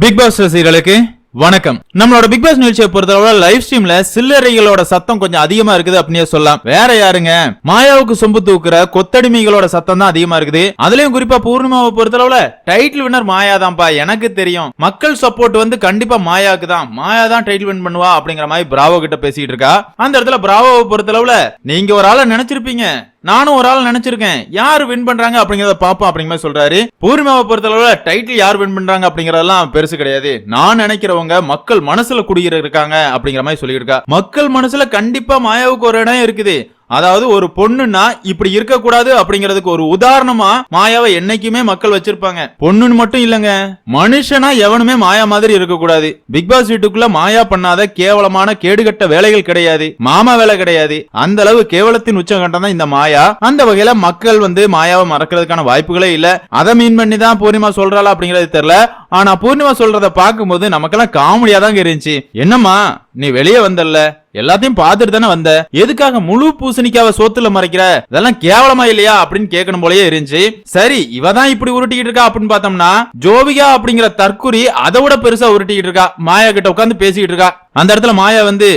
Big pass ரசிகர்களுக்கு வணக்கம். நம்மளோட பிக் பாஸ் நிகழ்ச்சியை பொறுத்தளவு லைவ் ஸ்ட்ரீம்ல சில்லறைகளோட சத்தம் கொஞ்சம் அதிகமா இருக்குது அப்படியே சொல்லலாம். வேற யாருங்க? மாயாவுக்கு சொம்பு தூக்குற கொத்தடிமைகளோட சத்தம் தான் அதிகமா இருக்குது. அதுலயும் குறிப்பா பூர்ணிமாவை பொறுத்தளவுல டைட்டில் வின்னர் மாயா தான்ப்பா எனக்கு தெரியும். மக்கள் சப்போர்ட் வந்து கண்டிப்பா மாயாவுக்கு தான். மாயா தான் டைட்டில் வின் பண்ணுவா அப்படிங்கிற மாதிரி பிராவோ கிட்ட பேசிட்டு இருக்கா. அந்த இடத்துல பிராவோவை பொறுத்தளவுல நீங்க ஒரு ஆளை நினைச்சிருப்பீங்க. நானும் ஒரு ஆள் நினைச்சிருக்கேன். யாரு வின் பண்றாங்க அப்படிங்கறத பாப்போம் அப்படிங்கிற மாதிரி சொல்றாரு. பூர்ணிமாவை பொறுத்தளவுல டைட்டில் யார் வின் பண்றாங்க அப்படிங்கறதெல்லாம் பெருசு கிடையாது. நான் நினைக்கிறவங்க மக்கள் மனசுல குடியிருக்காங்க அப்படிங்கிற மாதிரி சொல்லியிருக்கா. மக்கள் மனசுல கண்டிப்பா மாயாவுக்கு ஒரு இடம் இருக்குது. அதாவது ஒரு பொண்ணுன்னா இப்படி இருக்கக்கூடாது அப்படிங்கிறதுக்கு ஒரு உதாரணமா மாயாவை என்னைக்குமே மக்கள் வச்சிருப்பாங்க. பொண்ணுன்னு மட்டும் இல்லங்க. மனுஷனா எவனுமே மாயா மாதிரி இருக்கக்கூடாது. பிக் பாஸ் வீட்டுக்குள்ள மாயா பண்ணாத கேவலமான கேடுகட்ட வேலைகள் கிடையாது. மாமா வேலை கிடையாது. அந்த அளவு கேவலத்தின் உச்சகட்டம் தான் இந்த மாயா. அந்த வகையில மக்கள் வந்து மாயாவை மறக்கிறதுக்கான வாய்ப்புகளே இல்ல. அதை மீன் பண்ணி தான் பூர்ணிமா சொல்றாளா அப்படிங்கிறது தெரியல. ஆனா பூர்ணிமா சொல்றத பார்க்கும்போது நமக்கெல்லாம் காமெடியா தான் இருந்துச்சு. என்னம்மா நீ வெளியே வந்தல்ல? எல்லாத்தையும் பார்த்துட்டு தானே வந்த? எதுக்காக முழு பூசணிக்காவ சோத்துல மறைக்கிற? இதெல்லாம் கேவலமா இல்லையா அப்படின்னு கேட்கணும் போலயே இருந்துச்சு. சரி இவ தான் இப்படி உருட்டிக்கிட்டு இருக்கா அப்படின்னு பார்த்தோம்னா ஜோவிகா அப்படிங்கிற தற்குறி அதை விட பெருசா உருட்டிக்கிட்டு இருக்கா. மாயா கிட்ட உட்காந்து பேசிக்கிட்டு இருக்கா. அந்த இடத்துல மாயா வந்து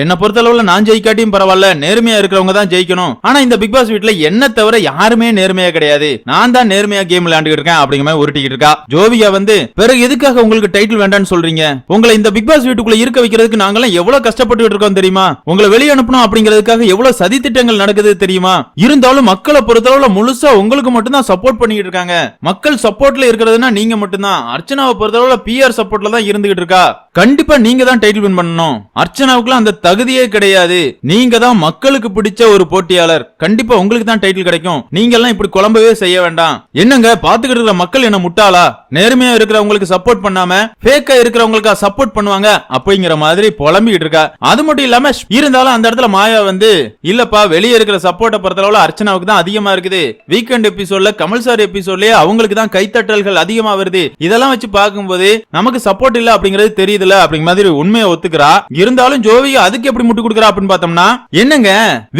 என்ன பொறுத்தளவுல நான் ஜெயிக்காட்டியும் பரவாயில்ல நேர்மையா இருக்கிறவங்க தான் ஜெயிக்கணும். ஆனா இந்த பிக் பாஸ் வீட்டுல என்ன தவிர யாருமே நேர்மையா கிடையாது. நான் தான் நேர்மையா கேம் விளையாண்டுட்டு இருக்கேன் அப்படிங்கிற மாதிரி உருட்டிக்கிட்டு இருக்கா. ஜோவியா வந்து பிறகு எதுக்காக உங்களுக்கு டைட்டில் வேண்டாம்னு சொல்றீங்க? உங்களை இந்த பிக் பாஸ் வீட்டுக்குள்ள இருக்க வைக்கிறதுக்கு நாங்களாம் எவ்வளவு கஷ்டப்பட்டு இருக்கோம் தெரியுமா? உங்களை வெளியே அனுப்பணும் அப்படிங்கிறதுக்காக எவ்வளவு சதி திட்டங்கள் நடக்குது தெரியுமா? இருந்தாலும் மக்களை பொறுத்தளவுல முழுசா உங்களுக்கு மட்டும் தான் சப்போர்ட் பண்ணிட்டு இருக்காங்க. மக்கள் சப்போர்ட்ல இருக்கிறதுனா நீங்க மட்டும்தான். அர்ச்சனாவை பொறுத்தளவுல பிஆர் சப்போர்ட்ல தான் இருந்துகிட்டு இருக்கா. கண்டிப்பா நீங்க தான் டைட்டில் வின் பண்ணணும். அர்ச்சனாவுக்குலாம் அந்த தகுதியே கிடையாது. நீங்க தான் மக்களுக்கு பிடிச்ச ஒரு போட்டியாளர். கண்டிப்பா உங்களுக்கு தான் டைட்டில் கிடைக்கும். நீங்க எல்லாம் இப்படி குழம்பவே செய்ய வேண்டாம். என்னங்க பாத்துக்கிட்டு இருக்கிற மக்கள் என்ன முட்டாளா? நேர்மையா இருக்கிறவங்களுக்கு சப்போர்ட் பண்ணாம ஃபேக்கா இருக்கிறவங்களுக்கு சப்போர்ட் பண்ணுவாங்க? அப்படிங்கிற மாதிரி புலம்பிக்கிட்டு இருக்கா. அது மட்டும் இல்லாம இருந்தாலும் அந்த இடத்துல மாயா வந்து இல்லப்பா வெளியே இருக்கிற சப்போர்ட்டை பொறுத்தளவுல அர்ச்சனாவுக்கு தான் அதிகமா இருக்குது. வீக்கெண்ட் எபிசோட்ல கமல் சார் எபிசோட்லயே அவங்களுக்கு தான் கைத்தட்டல்கள் அதிகமா வருது. இதெல்லாம் வச்சு பார்க்கும்போது நமக்கு சப்போர்ட் இல்ல அப்படிங்கிறது தெரியுதுல அப்படிங்கிற மாதிரி உண்மையை ஒத்துக்கிறா. இருந்தாலும் ஜோவிகா அதுக்கு எப்படி முட்டு கொடுக்குறா அப்படின்னு பார்த்தோம்னா என்னங்க?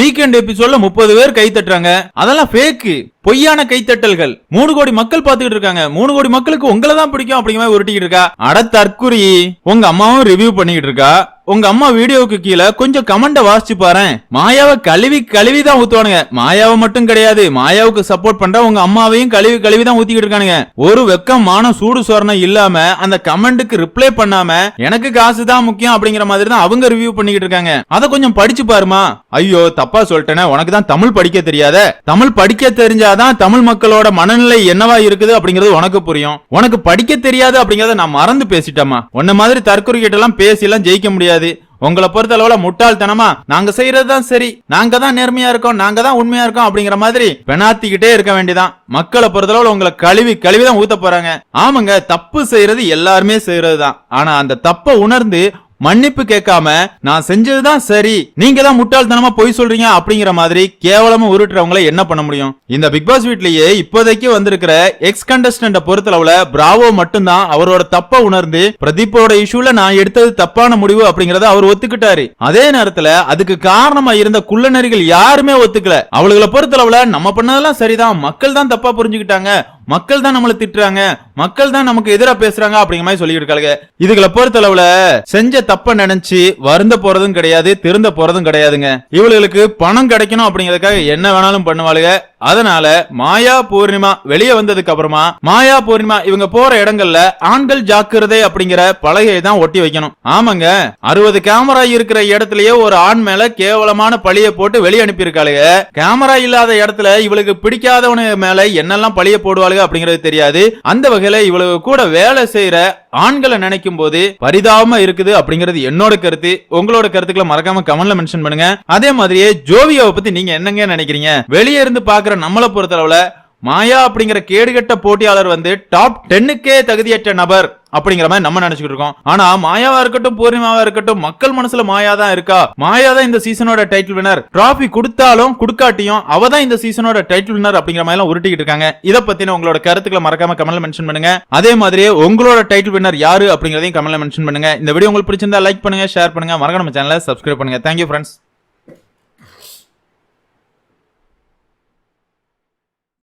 வீக்கெண்ட் எபிசோட்ல முப்பது பேர் கை தட்டுறாங்க. அதெல்லாம் ஃபேக்கு பொய்யான கைத்தட்டல்கள் மூணு கோடி மக்கள் பாத்துக்கிட்டு இருக்காங்க. மூணு கோடி மக்களுக்கு உங்களை தான் பிடிக்கும் அப்படிங்கிற மாதிரி உருட்டிக்கிட்டு இருக்கா. அட தற்குறி. உங்க அம்மாவும் ரிவ்யூ பண்ணிக்கிட்டு இருக்கா. உங்க அம்மா வீடியோவுக்கு கீழே கொஞ்சம் கமெண்ட வாசிச்சு பாரு மாயாவை கழுவி கழுவி தான் ஊத்துவானுங்க. மாயாவை மட்டும் கிடையாது. மாயாவுக்கு சப்போர்ட் பண்ற உங்க அம்மாவையும் கழுவி கழுவி தான் ஊத்திக்கிட்டு இருக்கானுங்க. ஒரு வெக்கம் மானம் சூடு சோரணம் இல்லாம அந்த கமெண்ட்டுக்கு ரிப்ளை பண்ணாம எனக்கு காசு தான் முக்கியம் அப்படிங்கிற மாதிரி தான் அவங்க ரிவ்யூ பண்ணிக்கிட்டு இருக்காங்க. அதை கொஞ்சம் படிச்சு பாருமா. ஐயோ தப்பா சொல்லிட்டேனே. உனக்கு தான் தமிழ் படிக்க தெரியாத. தமிழ் படிக்க தெரிஞ்சாதான் தமிழ் மக்களோட மனநிலை என்னவா இருக்குது அப்படிங்கிறது உனக்கு புரியும். உனக்கு படிக்க தெரியாது அப்படிங்கறத நான் மறந்து பேசிட்டேமா உன்ன மாதிரி தற்கொலை கிட்ட எல்லாம் பேசி எல்லாம் ஜெயிக்க முடியாது. உங்களை பொறுத்த அளவுல முட்டாள்தனமா. நாங்க செய்யறதுதான் சரி. நாங்க தான் நேர்மையா இருக்கோம். நாங்க தான் உண்மையா இருக்கோம் அப்படிங்கிற மாதிரி பெணாத்திக்கிட்டே இருக்க வேண்டிதான் மக்களை பொறுத்தளவுல உங்களை கழுவி கழுவி தான் ஊத்த போறாங்க. ஆமாங்க தப்பு செய்யறது எல்லாருமே செய்யறது தான் ஆனா அந்த தப்பை உணர்ந்து மன்னிப்பு கேட்காம நான் செஞ்சதுதான் சரி. நீங்க தான் முட்டாள்தனமா பொய் சொல்றீங்க அப்படிங்கிற மாதிரி கேவலமா உருட்டுறவங்கள என்ன பண்ண முடியும்? இந்த பிக் பாஸ் வீட்லயே இப்போதைக்கு வந்திருக்கிற எக்ஸ் கண்டஸ்டன்ட பொறுத்தளவுல பிராவோ மட்டும்தான் அவரோட தப்ப உணர்ந்து பிரதீப்போட இஷ்யூல நான் எடுத்தது தப்பான முடிவு அப்படிங்கறத அவர் ஒத்துக்கிட்டாரு. அதே நேரத்துல அதுக்கு காரணமா இருந்த குள்ளநரிகள் யாருமே ஒத்துக்கல. அவளுகளை பொறுத்தளவுல நம்ம பண்ணதெல்லாம் சரிதான். மக்கள் தான் தப்பா புரிஞ்சுக்கிட்டாங்க. மக்கள் தான் நம்மளை திட்டுறாங்க மக்கள் தான் நமக்கு எதிராக பேசுறாங்க அப்படிங்கிற மாதிரி சொல்லிட்டு இருக்காங்க இதுகளை பொறுத்தளவுல செஞ்ச தப்ப நினைச்சு வருந்த போறதும் கிடையாது திருந்த போறதும் கிடையாதுங்க. இவளுக்கு பணம் கிடைக்கணும் அப்படிங்கறதுக்காக என்ன வேணாலும் பண்ணுவாளுங்க. அதனால மாயா பூர்ணிமா வெளியே வந்ததுக்கு அப்புறமா மாயா பூர்ணிமா இவங்க போற இடங்கள்ல ஆண்கள் ஜாக்கிரதை அப்படிங்கிற பலகையை தான் ஒட்டி வைக்கணும். ஆமாங்க. அறுபது கேமரா இருக்கிற இடத்துலயே ஒரு ஆண் மேல கேவலமான பழிய போட்டு வெளியே அனுப்பியிருக்காளுங்க கேமரா இல்லாத இடத்துல இவளுக்கு பிடிக்காதவனு மேல என்னெல்லாம் பழிய போடுவாளுங்க அப்படிங்கிறது தெரியாது. அந்த வகையில இவளுக்கு கூட வேலை செய்யற ஆண்களை நினைக்கும் போது பரிதாபமா இருக்குது அப்படிங்கிறது என்னோட கருத்து. உங்களோட கருத்துக்களை மறக்காம கமெண்ட்ல மென்ஷன் பண்ணுங்க. அதே மாதிரியே ஜோவியாவை பத்தி நீங்க என்னங்க நினைக்கிறீங்க? வெளியே இருந்து பாக்குற நம்மளை பொறுத்தளவுல மாயா அப்படிங்கிற கேடுகட்ட போட்டியாளர் வந்து டாப் டென்னுக்கே தகுதியற்ற நபர் அப்படிங்கிற மாதிரி நம்ம நினைச்சுக்கிட்டு இருக்கோம். ஆனா மாயாவா இருக்கட்டும் பூர்ணிமாவா இருக்கட்டும் மக்கள் மனசுல மாயா தான் இருக்கா? மாயா தான் இந்த சீசனோட டைட்டில் வினர் டிராஃபி கொடுத்தாலும் கொடுக்காட்டியும் அவ தான் இந்த சீசனோட டைட்டில் வினர் அப்படிங்கிற மாதிரி எல்லாம் உருட்டிக்கிட்டு இருக்காங்க. இத பத்தின உங்களோட கருத்துக்களை மறக்காம கமெண்ட்ல மென்ஷன் பண்ணுங்க. அதே மாதிரியே உங்களோட டைட்டில் வினர் யாரு அப்படிங்கறதையும் கமெண்ட்ல மென்ஷன் பண்ணுங்க. இந்த வீடியோ உங்களுக்கு பிடிச்சிருந்தா லைக் பண்ணுங்க ஷேர் பண்ணுங்க. மறக்காம சேனலை சப்ஸ்கிரைப் பண்ணுங்க. Thank you friends